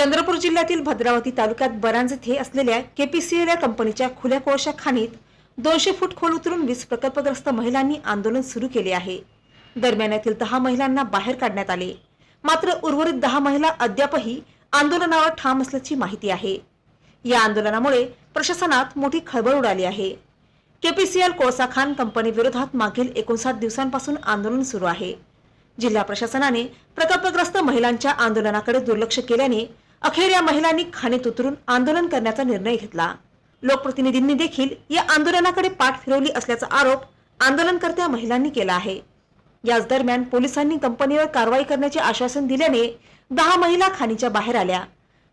चंद्रपूर जिल्ह्यातील भद्रावती तालुक्यात बरांज येथे असलेल्या केपीसीएल या कंपनीच्या खुल्या कोळशा खाणीत दोनशे फूट खोल उतरून वीज प्रकल्पग्रस्त महिलांनी आंदोलन सुरू केले आहे. दरम्यान येथील दहा महिलांना बाहेर काढण्यात आले. मात्र उर्वरित दहा महिला अद्यापही आंदोलनावर ठाम असल्याची माहिती आहे. या आंदोलनामुळे प्रशासनात मोठी खळबळ उडाली आहे. केपीसीएल कोळसा खान कंपनी विरोधात मागील एकोणसाठ दिवसांपासून आंदोलन सुरू आहे. जिल्हा प्रशासनाने प्रकल्पग्रस्त महिलांच्या आंदोलनाकडे दुर्लक्ष केल्याने अखेर या महिलांनी खाणीत उतरून आंदोलन करण्याचा निर्णय घेतला. लोकप्रतिनिधींनी देखील या आंदोलनाकडे पाठ फिरवली असल्याचा आरोप आंदोलनकर्त्या महिलांनी केला आहे. याच दरम्यान पोलिसांनी कंपनीवर कारवाई करण्याचे आश्वासन दिल्याने दहा महिला खाणीच्या बाहेर आल्या.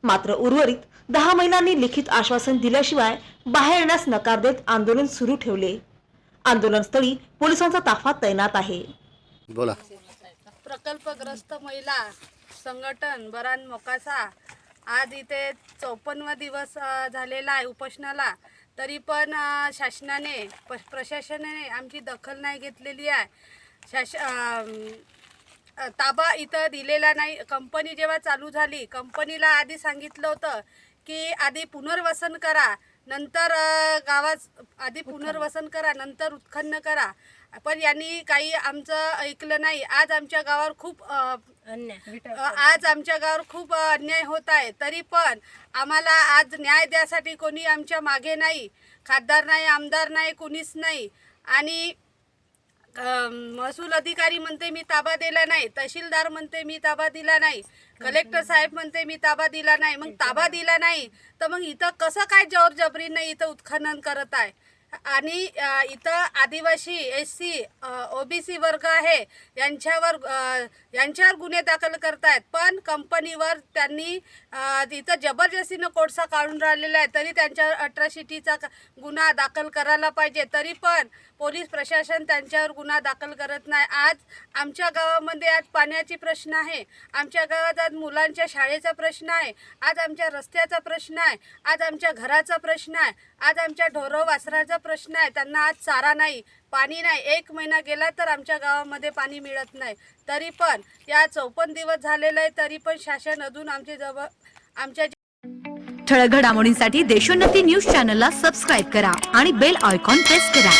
मात्र उर्वरित दहा महिलांनी लिखित आश्वासन दिल्याशिवाय बाहेर येण्यास नकार देत आंदोलन सुरू ठेवले. आंदोलनस्थळी पोलिसांचा ताफा तैनात आहे. बोला. प्रकल्पग्रस्त महिला संघटन बरान मोकासा आज इथे चौपन्नवा दिवस झालेला आहे उपोषणाला. तरी पण शासनाने प प्रशासनाने आमची दखल नाही घेतलेली आहे. शास ताबा इथं दिलेला नाही. कंपनी जेव्हा चालू झाली कंपनीला आधी सांगितलं होतं की आधी पुनर्वसन करा नंतर गावात आधी पुनर्वसन करा नंतर उत्खनन करा. पण यांनी काही आमचं ऐकलं नाही. आज आमच्या गावावर खूप आज आमच्या गावावर खूप अन्याय होत आहे. तरी पण आम्हाला आज न्याय द्यासाठी कोणी आमच्या मागे नाही. खासदार नाही आमदार नाही कोणीच नाही. आणि महसूल अधिकारी म्हणते मी ताबा दिला नाही. तहसीलदार म्हणते मी ताबा दिला नाही. कलेक्टर साहेब म्हणते मी ताबा दिला नाही. मग ताबा दिला नाही तर मग इथं कसं काय जोर जबरीनं इथं उत्खनन करत आहे? आणि इथं आदिवासी एस सी ओबीसी वर्ग आहे यांच्यावर यांच्यावर गुन्हे दाखल करतायत. पण कंपनीवर त्यांनी इथं जबरदस्तीनं कोळसा काढून राहिलेला आहे तरी त्यांच्यावर अट्रॅसिटीचा गुन्हा दाखल करायला पाहिजे. तरी पण पोलीस प्रशासन त्यांच्यावर गुन्हा दाखल करत नाही. आज आमच्या गावामध्ये आज पाण्याची प्रश्न आहे. आमच्या गावात आज मुलांच्या शाळेचा प्रश्न आहे. आज आमच्या रस्त्याचा प्रश्न आहे. आज आमच्या घराचा प्रश्न आहे. आज आमच्या ढोरं वासराचा प्रश्न आहे. त्यांना आज चारा नाही पाणी नाही. एक महिना गेला तर आमच्या गावामध्ये पाणी मिळत नाही. तरी पण या चौपन्न दिवस झालेलं आहे तरी पण शासन अजून आमचे जवळ आमच्या ठळक घडामोडींसाठी देशोन्नती न्यूज चॅनलला सबस्क्राईब करा आणि बेल आयकॉन प्रेस करा.